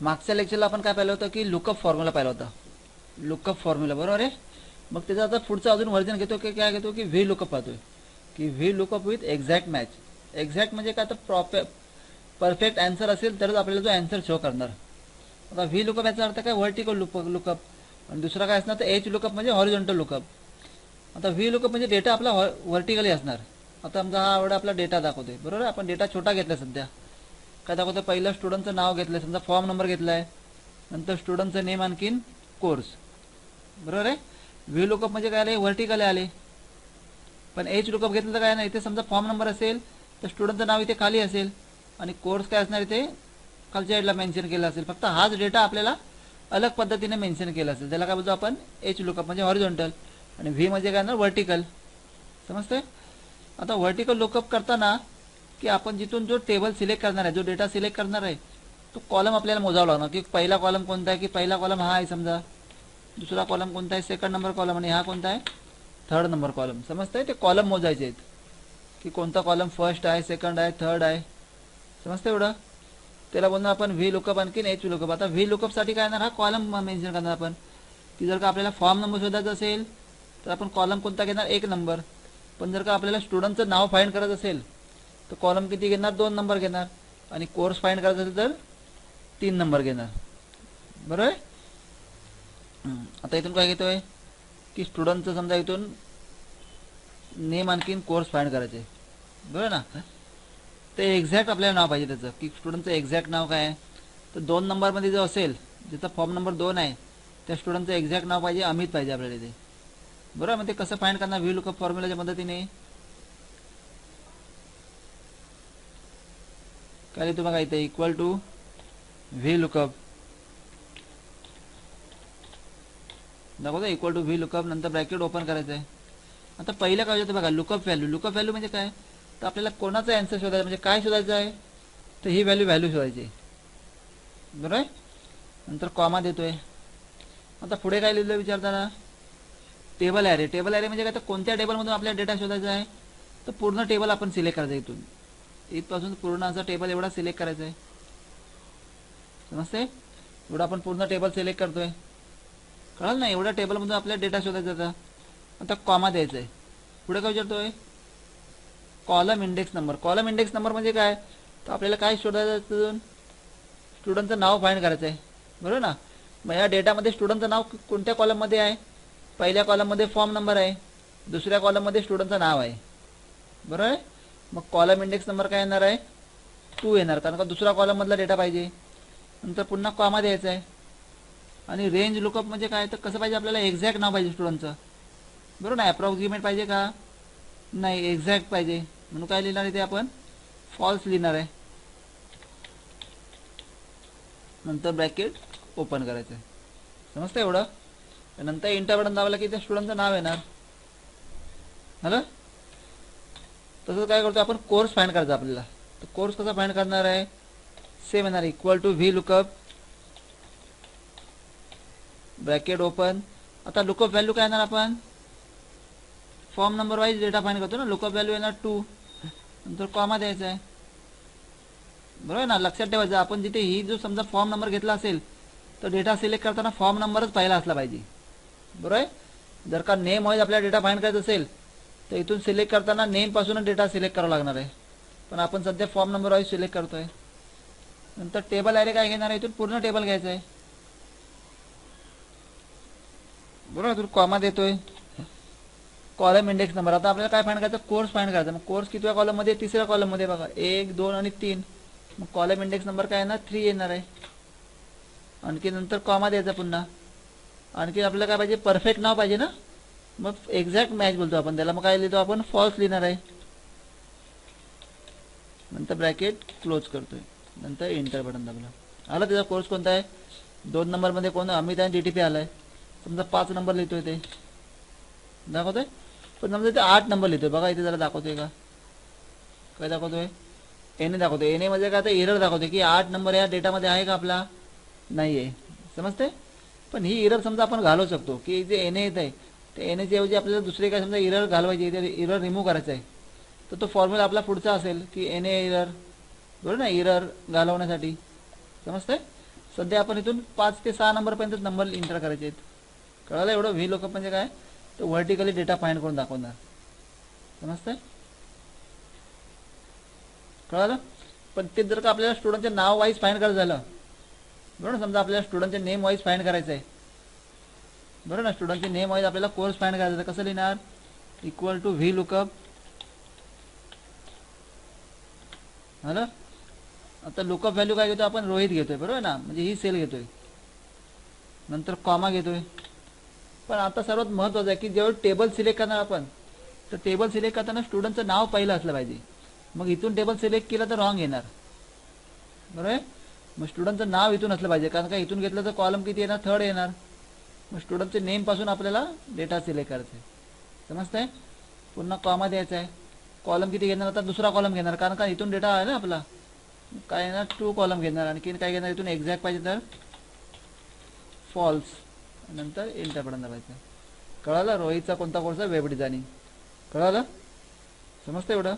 मागच्या लेक्चरला आपण काय पाहिलं होतं की लुकअप फॉर्म्युला पाहिला होता. लुकअप फॉर्म्युला बरोबर? आहे मग त्याचं आता पुढचं अजून व्हर्जन घेतो की काय घेतो की व्ही लुकअप पाहतोय. की V lookup with exact match exact म्हणजे काय? तर प्रॉपर परफेक्ट अँसर असेल तरच आपल्याला तो अँसर शो करणार. आता व्ही लुकअप याचा अर्थ काय? व्हर्टिकल लुक लुकअप आणि दुसरा काय असणार? तर एच लुकअप म्हणजे हॉरिझॉन्टल लुकअप आता व्ही लुकअप म्हणजे डेटा आपला व्हर्टिकली असणार. आता आमचा हा एवढा आपला डेटा दाखवतोय. बरोबर? आपण डेटा छोटा घेतला सध्या. काय दाखवतो पहिलं स्टुडंटचं नाव घेतलंय. समजा फॉर्म नंबर घेतलाय. नंतर स्टुडंटचं नेम आणखीन कोर्स बरोबर आहे? व्ही लुकअप म्हणजे काय आले? व्हर्टिकल आले. पण एच लुकअप घेतलं तर काय नाही? इथे समजा फॉर्म नंबर असेल तर स्टुडंटचं नाव इथे खाली असेल. आणि कोर्स काय असणार इथे? खालच्या साईडला मेन्शन केला असेल. फक्त हाच डेटा आपल्याला अलग पद्धतीने मेन्शन केला असेल. त्याला काय बोलतो आपण? एच लुकअप म्हणजे हॉरिझॉन्टल आणि व्ही म्हणजे काय ना व्हर्टिकल समजतंय? आता व्हर्टिकल लुकअप करताना की आपण जिथून जो टेबल सिलेक्ट करणार आहे जो डेटा सिलेक्ट करणार आहे तो कॉलम आपल्याला मोजावा लागणार. की पहिला कॉलम कोणता आहे की पहिला कॉलम हा आहे समजा. दुसरा कॉलम कोणता आहे सेकंड नंबर कॉलम आणि हा कोणता आहे थर्ड नंबर कॉलम समजतंय? ते कॉलम मोजायचे आहेत. की कोणता कॉलम फर्स्ट आहे सेकंड आहे थर्ड आहे. समजतं एवढं? त्याला बोलणार आपण व्ही लुकअप आणखीन एच लुकअप आता व्ही लुकअपसाठी काय येणार? हा कॉलम मेन्शन करणार आपण. की जर का आपल्याला फॉर्म नंबर शोधायचा असेल तर आपण कॉलम कोणता घेणार? एक नंबर पण जर का आपल्याला स्टुडंटचं नाव फाईंड करायचं असेल तर कॉलम किती घेणार? दोन नंबर घेणार. आणि कोर्स फाईंड करायचा असेल तर तीन नंबर घेणार. बरोबर? आता इथून काय घेतोय? की स्टुडंटचं समजा इथून नेम आणखीन कोर्स फाईंड करायचे बरोबर ना? ते एक्झॅक्ट आपल्याला नाव पाहिजे त्याचं. की स्टुडंटचं एक्झॅक्ट नाव काय? आहे तर दोन नंबरमध्ये जो असेल ज्याचा फॉर्म नंबर दोन आहे त्या स्टुडंटचं एक्झॅक्ट नाव पाहिजे अमित पाहिजे आपल्याला इथे. बरोबर? मग ते कसं फाईंड करणार? व्ही लुकअप फॉर्म्युलाच्या मदतीने. काय लिहितो बघा इथे इक्वल टू व्ही लुकअप दाखवतो इक्वल टू व्ही लुकअप नंतर ब्रॅकेट ओपन करायचं आहे आता पहिलं काय होतं बघा लुकअप व्हॅल्यू लुकअप व्हॅल्यू म्हणजे काय? तर आपल्याला कोणाचा अँसर शोधायचा म्हणजे काय शोधायचं आहे तर ही व्हॅल्यू व्हॅल्यू शोधायची. आहे. बरोबर? आहे नंतर कॉमा देतोय. आता पुढे काय लिहिलं विचारताना? टेबल ॲरे टेबल ॲरे म्हणजे काय? तर कोणत्या टेबलमधून आपल्याला डेटा शोधायचा आहे? तर पूर्ण टेबल आपण सिलेक्ट करायचं इथून. इथपासून पूर्ण असा टेबल एवढा सिलेक्ट करायचा आहे समजते एवढा आपण पूर्ण टेबल सिलेक्ट करतोय. कळलं ना एवढ्या टेबलमधून आपल्याला डेटा शोधायचा होता. आता कॉमा द्यायचा आहे पुढे काय विचारतोय? Column index number column index number म्हणजे काय? तर आपल्याला काय शोधायचं अजून स्टुडंटचं नाव फाईंड करायचं आहे बरोबर ना? मग या डेटामध्ये स्टुडंटचं नाव कोणत्या कॉलममध्ये आहे? पहिल्या कॉलममध्ये फॉर्म नंबर आहे. दुसऱ्या कॉलममध्ये स्टुडंटचं नाव आहे. बरोबर आहे? मग कॉलम इंडेक्स नंबर काय येणार आहे? टू येणार. कारण का दुसरा कॉलममधला डेटा पाहिजे. नंतर पुन्हा कॉमा द्यायचा आहे. आणि रेंज लुकअप म्हणजे काय? तर कसं पाहिजे आपल्याला? एक्झॅक्ट नाव पाहिजे स्टुडंटचं बरोबर ना? अप्रॉक्झिमेट पाहिजे का? नाही एक्झॅक्ट पाहिजे. म्हणून काय लिहिणार इथे आपण? फॉल्स लिहिणार आहे. नंतर ब्रॅकेट ओपन करायचं आहे. समजतं एवढं? नंतर इंटरबटन दाबला की त्या स्टुडंटचं नाव येणार. झालं तसं काय करतो आपण कोर्स फाईंड करायचा आपल्याला. तर कोर्स कसा फाईंड करणार आहे? सेम येणार equal to V lookup bracket open आता लुकअप व्हॅल्यू काय येणार आपण? Form number wise data find करतो ना लुकअप व्हॅल्यू येणार टू नंतर कॉमा द्यायचा आहे. बरोबर आहे ना? लक्षात ठेवायचं आपण जिथे ही जो समजा फॉर्म नंबर घेतला असेल तर डेटा सिलेक्ट करताना फॉर्म नंबरच पहिला असला पाहिजे. बरोबर आहे? जर का नेम वाईज आपल्याला डेटा फाईंड करायचा असेल तर इथून सिलेक्ट करताना नेमपासूनच डेटा सिलेक्ट करावा लागणार आहे. पण आपण सध्या फॉर्म नंबर वाईज सिलेक्ट करतोय. नंतर टेबल आहे काय घेणार आहे? इथून पूर्ण टेबल घ्यायचं आहे. बरोबर इथून कॉमा देतोय. कॉलम इंडेक्स नंबर आता आपल्याला काय फाईंड करायचं? कोर्स फाईंड करायचा. मग कोर्स कितव्या कॉलममध्ये तिसऱ्या कॉलममध्ये बघा. एक दोन आणि तीन. मग कॉलम इंडेक्स नंबर काय येणार? थ्री येणार आहे. आणखी नंतर कॉमा द्यायचा पुन्हा. आणखी आपल्याला काय पाहिजे? परफेक्ट नाव पाहिजे ना? मग एक्झॅक्ट मॅच बोलतो आपण त्याला. मग काय लिहितो आपण? फॉल्स लिहिणार आहे. नंतर ब्रॅकेट क्लोज करतोय. नंतर इंटर बटन दाबला. आला त्याचा कोर्स कोणता आहे? दोन नंबरमध्ये कोण? अमित आणि डी टी पी आला आहे समजा पाच नंबर लिहितोय ते. दाखवतोय? पण समजा ते आठ नंबर लिहितोय. बघा इथे जरा दाखवतोय का? काय दाखवतोय? एने दाखवतोय. एने म्हणजे काय? तर एरर दाखवतोय की आठ नंबर या डेटामध्ये आहे का आपला? नाही आहे समजते पण ही इरर समजा आपण घालवू शकतो की जे एन येत आहे तर एन ऐवजी म्हणजे आपल्याला दुसरे काय समजा इरर घालवायची इरर रिमूव्ह करायचं आहे तर तो फॉर्म्युला आपला पुढचा असेल की एन ए इरर बरोबर ना इरर घालवण्यासाठी. समजतंय? सध्या आपण इथून पाच ते सहा नंबरपर्यंत नंबर इंटर करायचे आहेत. कळालं एवढं? व्ही लोक म्हणजे काय? तो व्हर्टिकली डेटा फाइंड करून दाखवणार. समजतंय? कळालं? पण ते जर का आपल्याला स्टुडंटचे नाव वाईज फाईंड करायचं झालं बरोबर समजा आपल्याला स्टुडंटचे नेम वाईज फाईंड करायचं आहे बरोबर ना स्टुडंटचे नेम वाईज आपल्याला कोर्स फाइंड करायचा तर कसं लिहिणार? इक्वल टू व्ही लुकअप झालं? आता लुकअप व्हॅल्यू काय घेतो आपण रोहित घेतोय बरोबर ना? म्हणजे ही सेल घेतोय. नंतर कॉमा घेतोय. पण आता सर्वात महत्वाचं आहे की जेव्हा टेबल सिलेक्ट करणार आपण तर टेबल सिलेक्ट करताना स्टुडंटचं नाव पहिलं असलं पाहिजे. मग इथून टेबल सिलेक्ट केलं तर रॉंग येणार. बरोबर आहे? मग स्टुडंटचं नाव इथून असलं पाहिजे. कारण का इथून घेतलं तर कॉलम किती येणार? थर्ड येणार. मग स्टुडंटचे नेमपासून आपल्याला डेटा सिलेक्ट करायचा आहे. समजतंय? पुन्हा कॉमा द्यायचा आहे. कॉलम किती घेणार? आता दुसरा कॉलम घेणार. कारण का इथून डेटा आहे ना आपला? काय येणार टू कॉलम घेणार. आणखी काय घेणार? इथून एक्झॅक्ट पाहिजे तर फॉल्स नंतर एंटर पाहिजे कळालं? रोहितचा कोणता कोर्स आहे? वेब डिझायनिंग कळालं? समजतं एवढं?